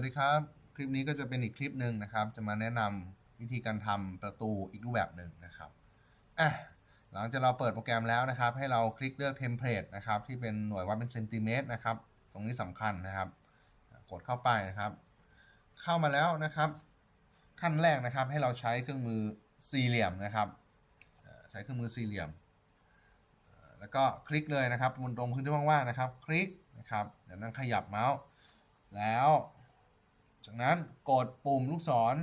วัสดีครับ คลิปนี้ก็จะเป็นอีกคลิปหนึ่งนะครับ จะมาแนะนำวิธีการทำประตูอีกรูปแบบหนึ่งนะครับอะหลังจากเราเปิดโปรแกรมแล้วนะครับ ให้เราคลิกเลือกเทมเพลตนะครับที่เป็นหน่วยวัดเป็นเซนติเมตรนะครับ ตรงนี้สำคัญนะครับ กดเข้าไปนะครับ เข้ามาแล้วนะครับ ขั้นแรกนะครับให้เราใช้เครื่องมือสี่เหลี่ยมนะครับใช้เครื่องมือสี่เหลี่ยม แล้วก็คลิกเลยนะครับบนตรงพื้นที่ว่างๆนะครับ คลิกนะครับเดี๋ยวนั่งขยับเมาส์แล้ว จากนั้นกดปุ่มลูกศร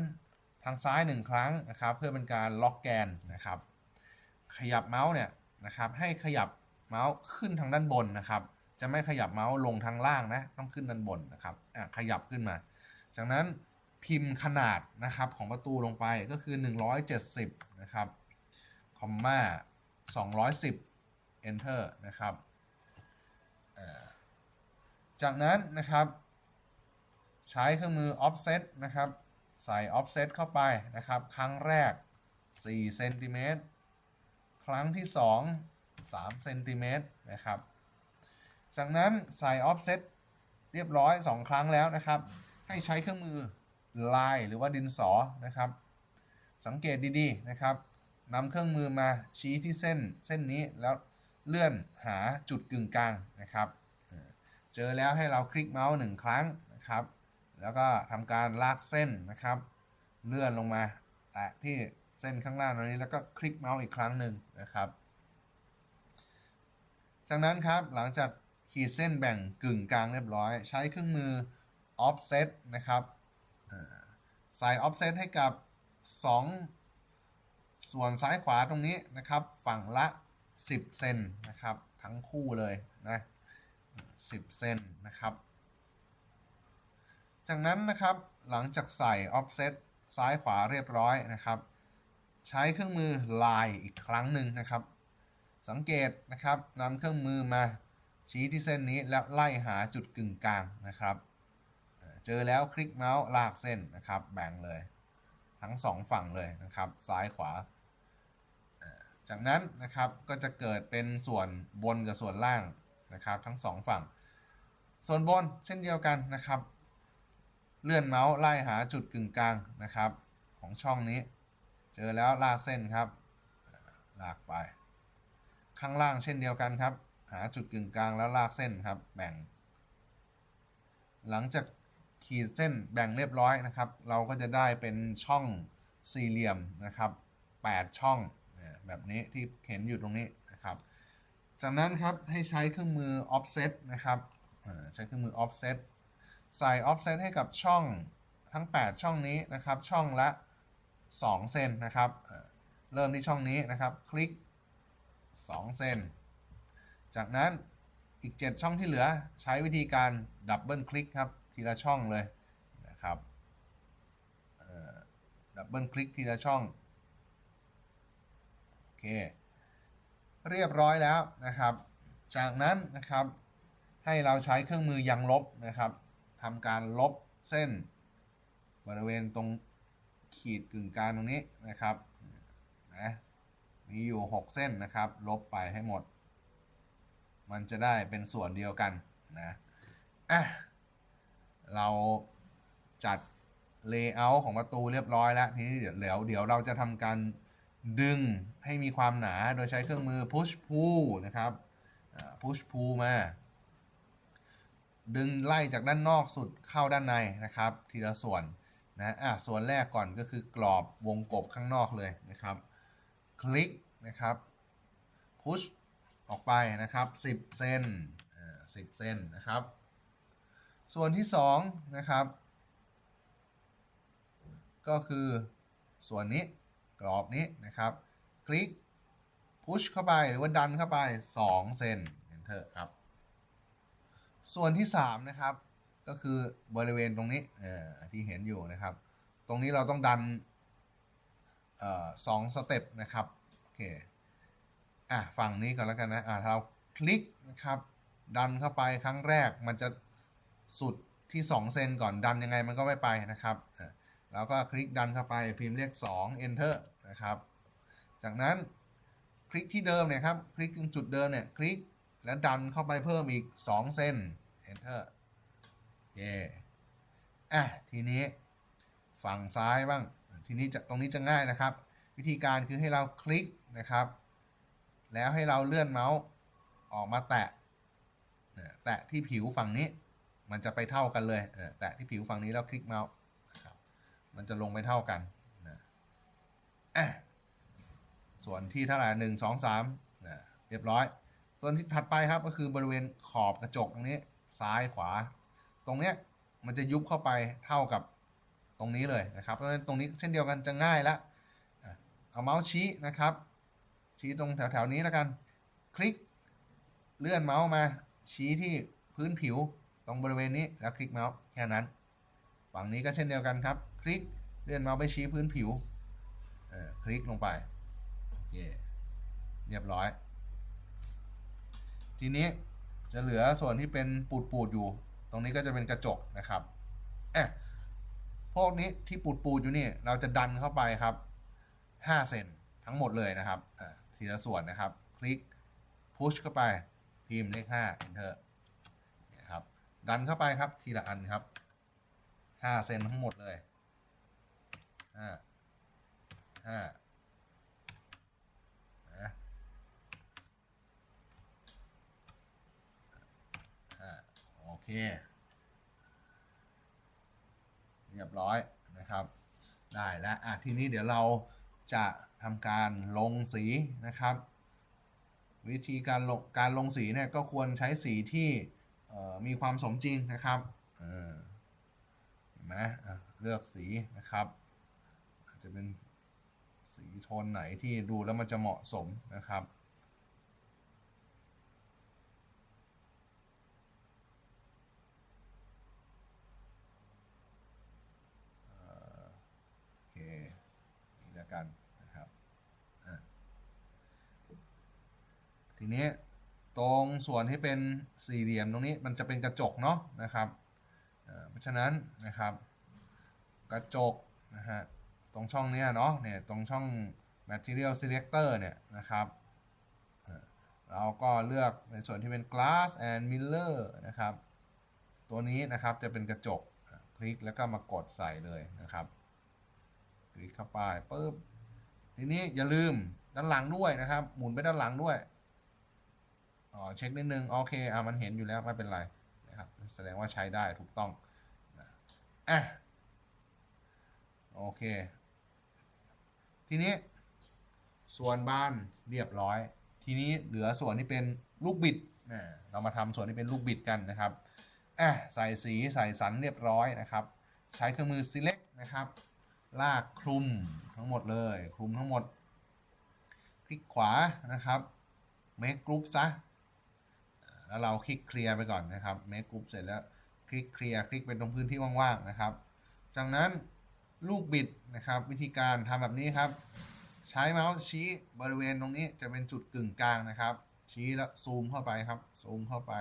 ทางซ้ายหนึ่งครั้งนะครับ เพื่อเป็นการล็อกแกนนะครับ ขยับเมาส์เนี่ยนะครับ ให้ขยับเมาส์ขึ้นทางด้านบนนะครับ จะไม่ขยับเมาส์ลงทางล่างนะต้องขึ้นด้านบนนะครับอะขยับขึ้นมา จากนั้นพิมพ์ขนาดนะครับของประตูลงไปก็คือ 170 นะครับคอมมา210 enter นะครับจากนั้นนะครับ ใช้เครื่องมือ offset นะครับ ใส่ offset เข้าไปนะครับ ครั้งแรก4เซนติเมตรครั้งที่ 2 3เซนติเมตรนะครับ จากนั้นใส่ offset เรียบร้อย 2 ครั้งแล้วนะครับ ให้ใช้เครื่องมือลายหรือว่าดินสอนะครับ สังเกตดีๆนะครับนำเครื่องมือมาชี้ที่เส้นเส้นนี้แล้วเลื่อนหาจุดกึ่งกลางนะครับเอ่อเจอแล้วให้เราคลิกเมาส์หนึ่งครั้งนะครับ แล้วก็ทำการลากเส้นนะครับ เลื่อนลงมา แตะที่เส้นข้างล่างตรงนี้แล้วก็คลิกเมาส์อีกครั้งหนึ่งนะครับ จากนั้นครับหลังจากขีดเส้นแบ่งกึ่งกลางเรียบร้อย ใช้เครื่องมือ offset นะครับเอ่อใส่ offset ให้กับ 2 ส่วนซ้ายขวาตรงนี้นะครับ ฝั่งละ 10 เซนนะครับ ทั้งคู่เลยนะ 10 เซนนะครับ จากนั้นนะครับหลังจากใส่ offset ซ้ายขวาเรียบร้อยนะครับ ใช้เครื่องมือ line อีกครั้งหนึ่งนะครับ สังเกตนะครับนำเครื่องมือมาชี้ที่เส้นนี้แล้วไล่หาจุดกึ่งกลางนะครับเจอแล้วคลิกเมาส์ลากเส้นนะครับ แบ่งเลย ทั้งสองฝั่งเลยนะครับ ซ้ายขวา จากนั้นนะครับก็จะเกิดเป็นส่วนบนกับส่วนล่างนะครับ ทั้งสองฝั่ง ส่วนบนเช่นเดียวกันนะครับ เลื่อนเมาส์ไล่หาจุดกึ่งกลางนะครับ ของช่องนี้ เจอแล้วลากเส้นครับ ลากไป ข้างล่างเช่นเดียวกันครับ หาจุดกึ่งกลางแล้วลากเส้นครับ แบ่ง หลังจากขีดเส้นแบ่งเรียบร้อยนะครับ เราก็จะได้เป็นช่องสี่เหลี่ยมนะครับ 8 ช่องแบบนี้ที่เห็นอยู่ตรงนี้นะครับ จากนั้นครับให้ใช้เครื่องมือ offset นะครับใช้เครื่องมือ offset ใส่ offset ให้กับช่องทั้ง 8 ช่องนี้นะครับ ช่องละ 2 เซนนะครับเอ่อเริ่มที่ช่องนี้นะครับ คลิก 2 เซน จากนั้นอีก 7 ช่องที่เหลือใช้วิธีการดับเบิลคลิกครับ ทีละช่องเลยนะครับดับเบิลคลิกทีละช่อง โอเค เรียบร้อยแล้วนะครับ จากนั้นนะครับให้เราใช้เครื่องมือยังลบนะครับ ทำการลบเส้น บริเวณตรงขีดกึ่งกลางตรงนี้นะครับนะมีอยู่ 6 เส้นนะครับ ลบไปให้หมด มันจะได้เป็นส่วนเดียวกันนะอะเราจัด Layout ของประตูเรียบร้อยแล้วทีนี้เดี๋ยวเดี๋ยวเราจะทำการดึงให้มีความหนาโดยใช้เครื่องมือ push pull นะครับ push pull มา ดึงไล่จากด้านนอกสุดเข้าด้านในนะครับ ทีละส่วนนะอะส่วนแรกก่อนก็คือกรอบวงกบข้างนอกเลยนะครับ คลิกนะครับพุชออกไปนะครับ 10 เซนอ่า10เซนนะครับ ส่วนที่2นะครับ ก็คือส่วนนี้กรอบนี้นะครับ คลิกพุชเข้าไปหรือว่าดันเข้าไป 2 เซน enter ครับ ส่วนที่3นะครับก็คือบริเวณตรงนี้ที่เห็นอยู่นะครับ ตรงนี้เราต้องดันออสองสเต็ปนะครับโอเคอะฝั่งนี้ก่อนแล้วกันนะอะเราคลิกนะครับดันเข้าไปครั้งแรกมันจะสุดที่ 2 เซนก่อนดันยังไงมันก็ไม่ไปนะครับอะแล้วก็คลิกดันเข้าไปพิมพ์เลข2 enter นะครับ จากนั้นคลิกที่เดิมเนี่ยครับ คลิกตรงจุดเดิมเนี่ยคลิก แล้วดันเข้าไปเพิ่มอีก 2เซน enter เย่อะทีนี้ฝั่งซ้ายบ้าง ทีนี้จะตรงนี้จะง่ายนะครับ วิธีการคือให้เราคลิกนะครับ แล้วให้เราเลื่อนเมาส์ออกมาแตะ แตะที่ผิวฝั่งนี้ มันจะไปเท่ากันเลย แตะที่ผิวฝั่งนี้แล้วคลิกเมาส์นะครับมันจะลงไปเท่ากันนะส่วนที่เท่าไหร่หนึ่งสองสามเรียบร้อย ส่วนที่ถัดไปครับก็คือบริเวณขอบกระจกตรงนี้ซ้ายขวา ตรงเนี้ยมันจะยุบเข้าไปเท่ากับตรงนี้เลยนะครับเพราะฉะนั้นตรงนี้เช่นเดียวกันจะง่ายละเอาเมาส์ชี้นะครับ ชี้ตรงแถวๆนี้แล้วกัน คลิกเลื่อนเมาส์มา ชี้ที่พื้นผิวตรงบริเวณนี้แล้วคลิกเมาส์แค่นั้นฝั่งนี้ก็เช่นเดียวกันครับ คลิกเลื่อนเมาส์ไปชี้พื้นผิวคลิกลงไปโอเคเรียบร้อย ทีนี้จะเหลือส่วนที่เป็นปูดๆอยู่ ตรงนี้ก็จะเป็นกระจกนะครับอะพวกนี้ที่ปูดๆอยู่นี่เราจะดันเข้าไปครับ5เซนทั้งหมดเลยนะครับอะทีละส่วนนะครับ คลิกพุชเข้าไปพิมพ์เลข5 enter เนี่ยครับดันเข้าไปครับทีละอันครับ5เซนทั้งหมดเลย5 5นะ โอ เค เรียบร้อยนะครับ ได้แล้วอะทีนี้เดี๋ยวเราจะทำการลงสีนะครับ วิธีการลงการลงสีเนี่ยก็ควรใช้สีที่มีความสมจริงนะครับเห็นไหมเลือกสีนะครับอาจจะเป็นสีโทนไหนที่ดูแล้วมันจะเหมาะสมนะครับ โอเค นี่ แล้วกันนะครับทีนี้ตรงส่วนที่เป็นสี่เหลี่ยมตรงนี้มันจะเป็นกระจกเนาะนะครับเพราะฉะนั้นนะครับ กระจกนะฮะตรงช่องเนี้ยเนาะเนี่ยตรงช่อง material selector เนี่ยนะครับเราก็เลือกในส่วนที่เป็น glass and mirror นะครับ ตัวนี้นะครับจะเป็นกระจกคลิกแล้วก็มากดใส่เลยนะครับ คลิกเข้าไปปุ๊บทีนี้อย่าลืมด้านหลังด้วยนะครับ หมุนไปด้านหลังด้วยอ๋อเช็คนิดนึงโอเคอะมันเห็นอยู่แล้วไม่เป็นไรนะครับ แสดงว่าใช้ได้ถูกต้องนะอะโอเค ทีนี้ส่วนบานเรียบร้อย ทีนี้เหลือส่วนที่เป็นลูกบิดนะเรามาทำส่วนที่เป็นลูกบิดกันนะครับอะใส่สีใส่สันเรียบร้อยนะครับ ใช้เครื่องมือ select นะครับ ลากคลุมทั้งหมดเลย คลุมทั้งหมด คลิกขวานะครับ make group ซะแล้วเราคลิกเคลียร์ไปก่อนนะครับ make group เสร็จแล้วคลิกเคลียร์คลิกเป็นตรงพื้นที่ว่างๆนะครับ จากนั้นลูกบิดนะครับ วิธีการทำแบบนี้ครับ ใช้เมาส์ชี้บริเวณตรงนี้จะเป็นจุดกึ่งกลางนะครับ ชี้แล้วซูมเข้าไปครับซูมเข้าไป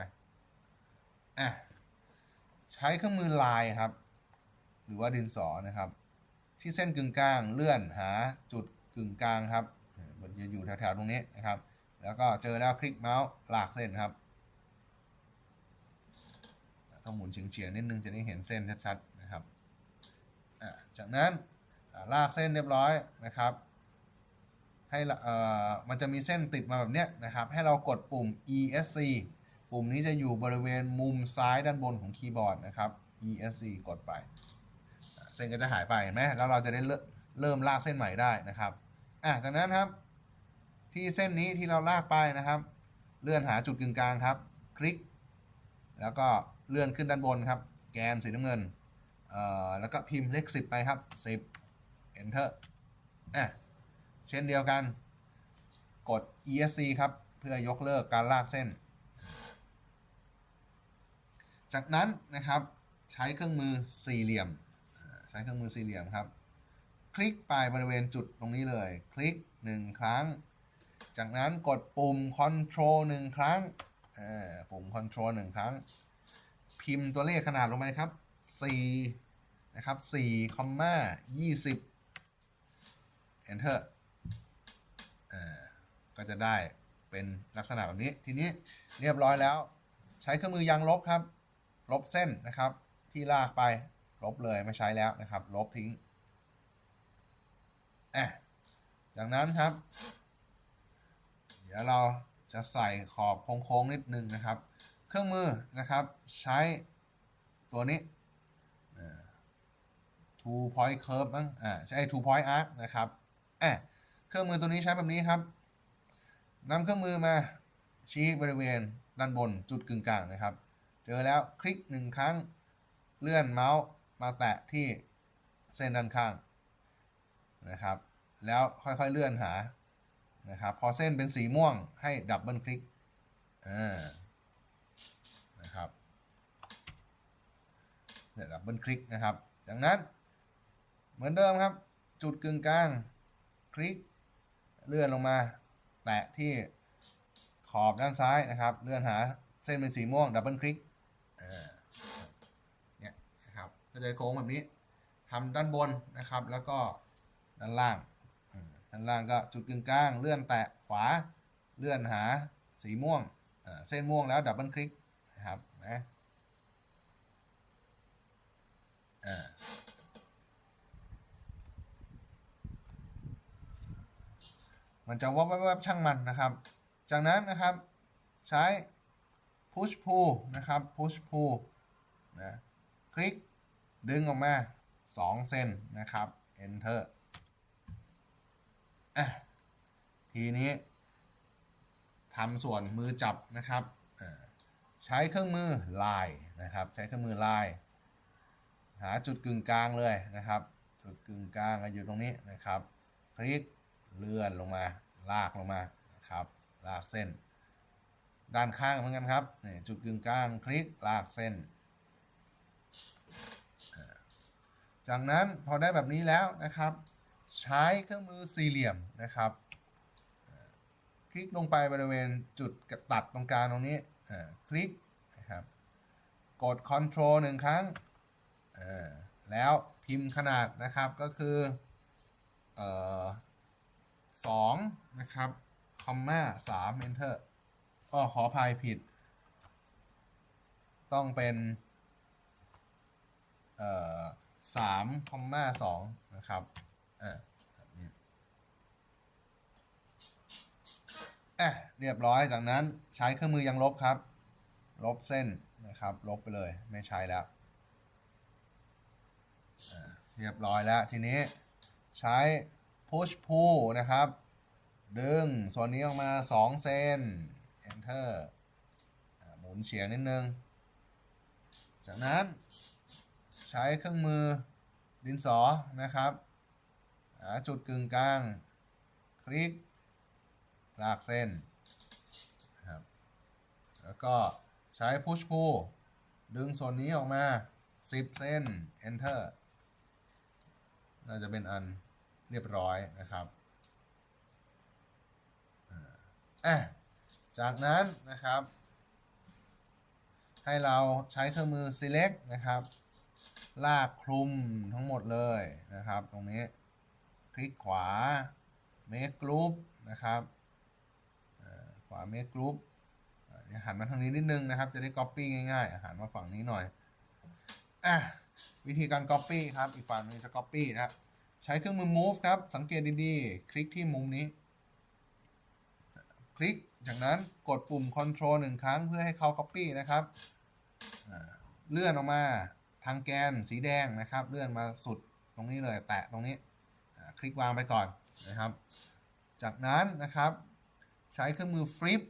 อะใช้เครื่องมือลายครับ หรือว่าดินสอนะครับ ที่เส้นกึ่งกลางเลื่อนหาจุดกึ่งกลางครับมันจะอยู่แถวๆตรงนี้นะครับ แล้วก็เจอแล้วคลิกเมาส์ลากเส้นครับ ต้องหมุนเฉียงๆนิดนึงจะได้เห็นเส้นชัดๆนะครับจากนั้นลากเส้นเรียบร้อยนะครับ ให้เอ่อมันจะมีเส้นติดมาแบบนี้นะครับ ให้เรากดปุ่ม ESC ปุ่มนี้จะอยู่บริเวณมุมซ้ายด้านบนของคีย์บอร์ดนะครับ ESC กดไป เส้นก็จะหายไปเห็นไหมแล้วเราจะได้เริ่มเริ่มลากเส้นใหม่ได้นะครับอะจากนั้นครับ ที่เส้นนี้ที่เราลากไปนะครับ เลื่อนหาจุดกึ่งกลางครับ คลิก แล้วก็เลื่อนขึ้นด้านบนครับ แกนสีน้ำเงินเอ่อแล้วก็พิมพ์เลข10 ไปครับ 10 enter อะเช่นเดียวกัน กด ESC ครับ เพื่อยกเลิกการลากเส้น จากนั้นนะครับใช้เครื่องมือสี่เหลี่ยม ช้เครื่องมือสี่เหลี่ยมครับ คลิกไปบริเวณจุดตรงนี้เลย คลิก 1 ครั้ง จากนั้นกดปุ่ม Control 1 ครั้งปุ่ม Control 1 ครั้ง พิมพ์ตัวเลขขนาดลงไปครับ4นะครับ4คอมมา20 Enter ก็จะได้เป็นลักษณะแบบนี้ ทีนี้เรียบร้อยแล้ว ใช้เครื่องมือยางลบครับ ลบเส้นนะครับ ที่ลากไป ลบเลยไม่ใช้แล้วนะครับ ลบทิ้งอะจากนั้นครับ เดี๋ยวเราจะใส่ขอบโค้งๆนิดนึงนะครับ เครื่องมือนะครับใช้ตัวนี้ two point curve มั้งอ่าใช้ two point arc นะครับอะเครื่องมือตัวนี้ใช้แบบนี้ครับนำเครื่องมือมาชี้บริเวณด้านบนจุดกึ่งกลางนะครับ เจอแล้วคลิกหนึ่งครั้งเลื่อนเมาส์ มาแตะที่เส้นด้านข้างนะครับ แล้วค่อยๆเลื่อนหานะครับพอเส้นเป็นสีม่วงให้ดับเบิลคลิกนะครับเนี่ยดับเบิลคลิกนะครับจากนั้นเหมือนเดิมครับ จุดกึ่งกลางคลิกเลื่อนลงมา แตะที่ขอบด้านซ้ายนะครับ เลื่อนหาเส้นเป็นสีม่วงดับเบิลคลิกเนี่ยนะครับ ก็จะโค้งแบบนี้ทำด้านบนนะครับ แล้วก็ด้านล่างด้านล่างก็จุดกึ่งกลาง เลื่อนแตะขวา เลื่อนหาสีม่วงเส้นม่วงแล้วดับเบิลคลิกนะครับนะมันจะวับวับช่างมันนะครับ จากนั้นนะครับใช้ push pull นะครับ push pull นะ คลิก ดึงออกมา 2 เซนนะครับ enter อะทีนี้ทำส่วนมือจับนะครับใช้เครื่องมือลายนะครับ ใช้เครื่องมือลาย หาจุดกึ่งกลางเลยนะครับ จุดกึ่งกลางอยู่ตรงนี้นะครับ คลิกเลื่อนลงมาลากลงมานะครับลากเส้น ด้านข้างเหมือนกันครับนี่จุดกึ่งกลางคลิกลากเส้น จากนั้นพอได้แบบนี้แล้วนะครับ ใช้เครื่องมือสี่เหลี่ยมนะครับ คลิกลงไปบริเวณจุดตัดตรงกลางตรงนี้คลิกนะครับกด Ctrl หนึ่งครั้งแล้วพิมพ์ขนาดนะครับก็คือสองนะครับคอมมาสาม enter อ้อขออภัยผิด ต้องเป็น เอ่อ สามคอมมาสองนะครับอ่าอะเรียบร้อยจากนั้นใช้เครื่องมือยังลบครับ ลบเส้นนะครับ ลบไปเลยไม่ใช้แล้วเรียบร้อยแล้วทีนี้ใช้ push pull นะครับ ดึงส่วนนี้ออกมา 2 เซน enter หมุนเฉียงนิดนึง จากนั้น ใช้เครื่องมือดินสอนะครับหาจุดกึ่งกลาง คลิก ลากเส้นนะครับแล้วก็ใช้ push pull ดึงส่วนนี้ออกมา 10 เส้น enter น่าจะเป็นอันเรียบร้อยนะครับอะจากนั้นนะครับ ให้เราใช้เครื่องมือ select นะครับ ลากคลุมทั้งหมดเลยนะครับ ตรงนี้ คลิกขวา make group นะครับขวา make group หันมาทางนี้นิดนึงนะครับ จะได้ copy ง่ายๆหันมาฝั่งนี้หน่อยอะวิธีการ copy ครับ อีกฝั่งนึงจะ copy นะครับใช้เครื่องมือ move ครับ สังเกตดีๆ คลิกที่มุมนี้ คลิกจากนั้นกดปุ่ม control หนึ่งครั้งเพื่อให้เขา copy นะครับ เลื่อนออกมา ทางแกนสีแดงนะครับ เลื่อนมาสุดตรงนี้เลย แตะตรงนี้คลิกวางไปก่อนนะครับ จากนั้นนะครับ ใช้เครื่องมือ flip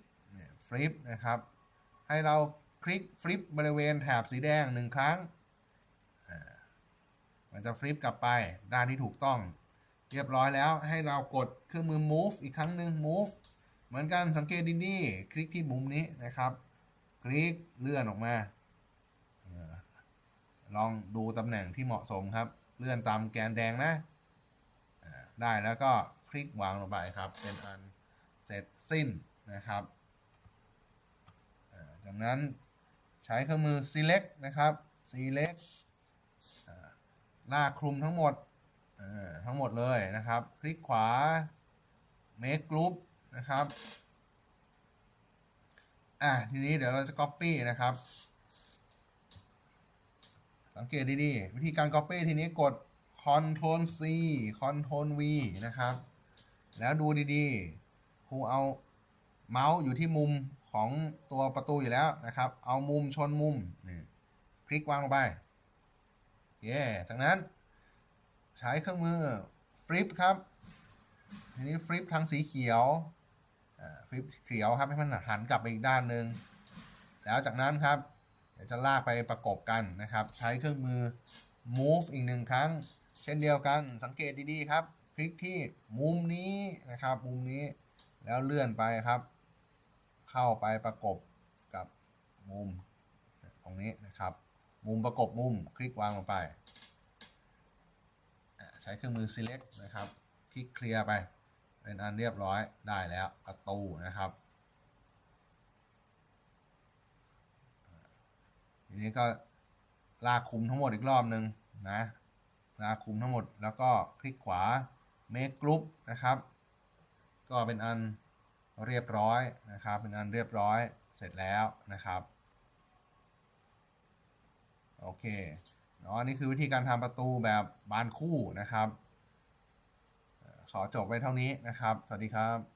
flip นะครับ ให้เราคลิก flip บริเวณแถบสีแดงหนึ่งครั้งมันจะฟลิปกลับไปด้านที่ถูกต้อง เรียบร้อยแล้วให้เรากดเครื่องมือ move อีกครั้งหนึ่ง move เหมือนกันสังเกตดีๆคลิกที่มุมนี้นะครับ คลิกเลื่อนออกมา ลองดูตำแหน่งที่เหมาะสมครับ เลื่อนตามแกนแดงนะ ได้แล้วก็คลิกวางลงไปครับ เป็นอันเสร็จสิ้นนะครับ จากนั้นใช้เครื่องมือ select นะครับ select ลากคลุมทั้งหมดทั้งหมดเลยนะครับ คลิกขวา make group นะครับ อะทีนี้เดี๋ยวเราจะ copy นะครับ สังเกตดีๆ วิธีการ Copy ทีนี้กด Ctrl C Ctrl V นะครับ แล้วดูดีๆ ครูเอาเมาส์อยู่ที่มุมของตัวประตูอยู่แล้วนะครับ เอามุมชนมุมนี่คลิกวางลงไป เย้จากนั้น ใช้เครื่องมือฟลิปครับ ทีนี้ฟลิปทางสีเขียวฟลิปเขียวครับให้มันหันกลับไปอีกด้านหนึ่ง แล้วจากนั้นครับ เดี๋ยวจะลากไปประกบกันนะครับ ใช้เครื่องมือ move อีกหนึ่งครั้ง เช่นเดียวกันสังเกตดีๆครับคลิกที่มุมนี้นะครับ มุมนี้แล้วเลื่อนไปครับ เข้าไปประกบกับมุมตรงนี้นะครับ มุมประกบมุมคลิกวางลงไป ใช้เครื่องมือ select นะครับ คลิกเคลียร์ไป เป็นอันเรียบร้อยได้แล้วประตูนะครับ ทีนี้ก็ลากคุมทั้งหมดอีกรอบหนึ่งนะลากคุมทั้งหมดแล้วก็คลิกขวา make group นะครับ ก็เป็นอันเรียบร้อยนะครับ เป็นอันเรียบร้อยเสร็จแล้วนะครับ โอเคเนาะอันนี่คือวิธีการทำประตูแบบบานคู่นะครับ ขอจบไว้เท่านี้นะครับ สวัสดีครับ